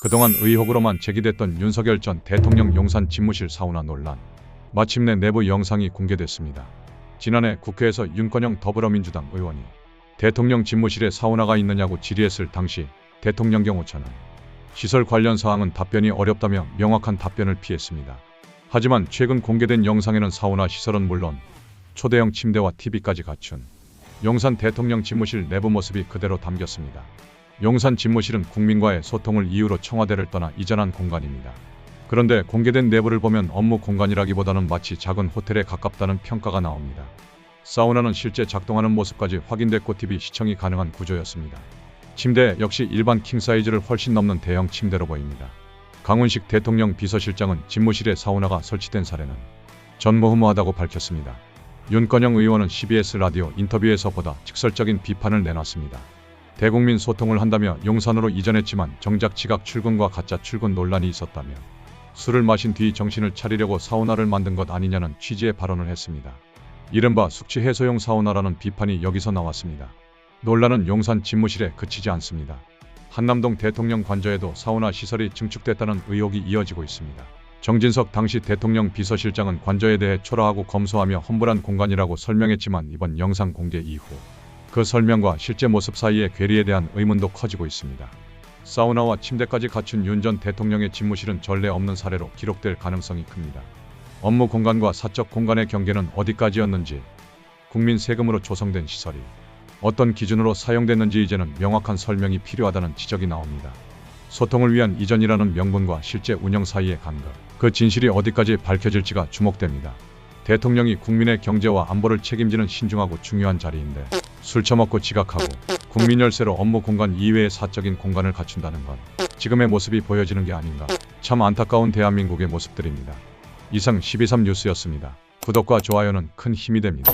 그동안 의혹으로만 제기됐던 윤석열 전 대통령 용산 집무실 사우나 논란. 마침내 내부 영상이 공개됐습니다. 지난해 국회에서 윤건영 더불어민주당 의원이 대통령 집무실에 사우나가 있느냐고 질의했을 당시 대통령 경호처는 시설 관련 사항은 답변이 어렵다며 명확한 답변을 피했습니다. 하지만 최근 공개된 영상에는 사우나 시설은 물론 초대형 침대와 TV까지 갖춘 용산 대통령 집무실 내부 모습이 그대로 담겼습니다. 용산 집무실은 국민과의 소통을 이유로 청와대를 떠나 이전한 공간입니다. 그런데 공개된 내부를 보면 업무 공간이라기보다는 마치 작은 호텔에 가깝다는 평가가 나옵니다. 사우나는 실제 작동하는 모습까지 확인됐고 TV 시청이 가능한 구조였습니다. 침대 역시 일반 킹 사이즈를 훨씬 넘는 대형 침대로 보입니다. 강훈식 대통령 비서실장은 집무실에 사우나가 설치된 사례는 전무후무하다고 밝혔습니다. 윤건영 의원은 CBS 라디오 인터뷰에서 보다 직설적인 비판을 내놨습니다. 대국민 소통을 한다며 용산으로 이전했지만 정작 지각 출근과 가짜 출근 논란이 있었다며 술을 마신 뒤 정신을 차리려고 사우나를 만든 것 아니냐는 취지의 발언을 했습니다. 이른바 숙취 해소용 사우나라는 비판이 여기서 나왔습니다. 논란은 용산 집무실에 그치지 않습니다. 한남동 대통령 관저에도 사우나 시설이 증축됐다는 의혹이 이어지고 있습니다. 정진석 당시 대통령 비서실장은 관저에 대해 초라하고 검소하며 험불한 공간이라고 설명했지만 이번 영상 공개 이후 그 설명과 실제 모습 사이의 괴리에 대한 의문도 커지고 있습니다. 사우나와 침대까지 갖춘 윤 전 대통령의 집무실은 전례 없는 사례로 기록될 가능성이 큽니다. 업무 공간과 사적 공간의 경계는 어디까지였는지, 국민 세금으로 조성된 시설이 어떤 기준으로 사용됐는지 이제는 명확한 설명이 필요하다는 지적이 나옵니다. 소통을 위한 이전이라는 명분과 실제 운영 사이의 간극, 그 진실이 어디까지 밝혀질지가 주목됩니다. 대통령이 국민의 경제와 안보를 책임지는 신중하고 중요한 자리인데 술 처먹고 지각하고 국민 열세로 업무 공간 이외의 사적인 공간을 갖춘다는 건 지금의 모습이 보여지는 게 아닌가. 참 안타까운 대한민국의 모습들입니다. 이상 12.3 뉴스였습니다. 구독과 좋아요는 큰 힘이 됩니다.